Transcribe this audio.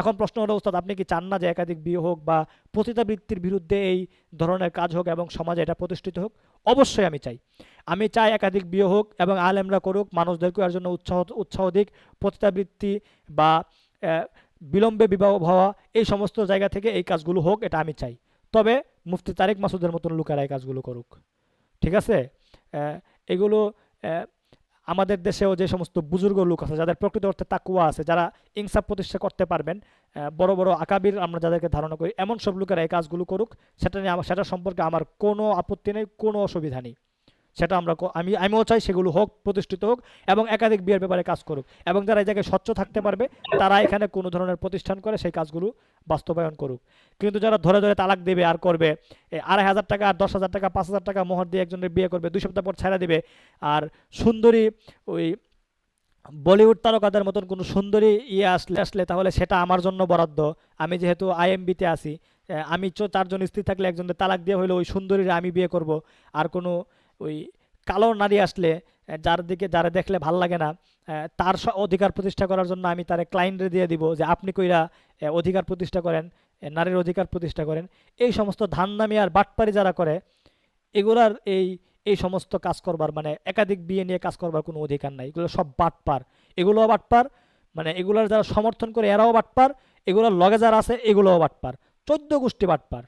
এখন প্রশ্ন হলো ওস্তাদ আপনি কি চান না যে একাধিক বিয়ে হোক বা পতিতাবৃত্তির বিরুদ্ধে এই ধরনের কাজ হোক এবং সমাজে এটা প্রতিষ্ঠিত হোক? অবশ্যই আমি চাই। আমি চাই একাধিক বিয়ে হোক এবং আলেমরা করুক মানুষদেরকে এর জন্য উৎসাহ উৎসাহ দিক, পতিতাবৃত্তি বা বিলম্বে বিবাহ হওয়া, এই সমস্ত জায়গা থেকে এই কাজগুলো হোক, এটা আমি চাই। তবে মুফতি তারেক মাসুদের মতন লোকেরা এই কাজগুলো করুক। ঠিক আছে? এগুলো আমাদের দেশেও যে সমস্ত বুজুর্গ লোক আছে, যাদের প্রকৃত অর্থে তাকুয়া আছে, যারা ইনসাফ প্রতিষ্ঠা করতে পারবেন বড় বড় আকাবির আমরা যাদেরকে ধারণা করি, এমন সব লোকেরা এই কাজগুলো করুক, সেটা নিয়ে সেটা সম্পর্কে আমার কোনো আপত্তি নেই, কোনো অসুবিধা নেই। সেটা আমরা আমি, আমিও চাই সেগুলো হোক, প্রতিষ্ঠিত হোক, এবং একাধিক বিয়ের ব্যাপারে কাজ করুক। এবং যারা এই জায়গায় স্বচ্ছ থাকতে পারবে, তারা এখানে কোনো ধরনের প্রতিষ্ঠান করে সেই কাজগুলো বাস্তবায়ন করুক। কিন্তু যারা ধরে ধরে তালাক দেবে আর করবে আড়াই হাজার টাকা আর দশ হাজার টাকা, পাঁচ হাজার টাকা মোহর দিয়ে একজনের বিয়ে করবে, দুই সপ্তাহ পর ছেড়ে দেবে, আর সুন্দরী ওই বলিউড তারকাদের মতন কোনো সুন্দরী ইয়ে আসলে আসলে তাহলে সেটা আমার জন্য বরাদ্দ। আমি যেহেতু আইএমবিতে আছি আমি চারজন স্ত্রী থাকলে একজনের তালাক দিয়ে হইলে ওই সুন্দরীরা আমি বিয়ে করব, আর কোনো ওই কালো নারী আসলে যার দিকে, যারা দেখলে ভালো লাগে না তার অধিকার প্রতিষ্ঠা করার জন্য আমি তারে ক্লায়েন্টে দিয়ে দিব যে আপনি কইরা অধিকার প্রতিষ্ঠা করেন নারীর অধিকার প্রতিষ্ঠা করেন। এই সমস্ত ধান ধান্দামি আর বাটপারি যারা করে, এগুলার এই এই সমস্ত কাজ করবার মানে একাধিক বিয়ে নিয়ে কাজ করবার কোনো অধিকার নাই। এগুলো সব বাটপার। এগুলোও বাটপার মানে এগুলার যারা সমর্থন করে এরাও বাটপার, এগুলোর লগে যারা আছে এগুলোও বাটপার। চোদ্দ গোষ্ঠী বাটপার।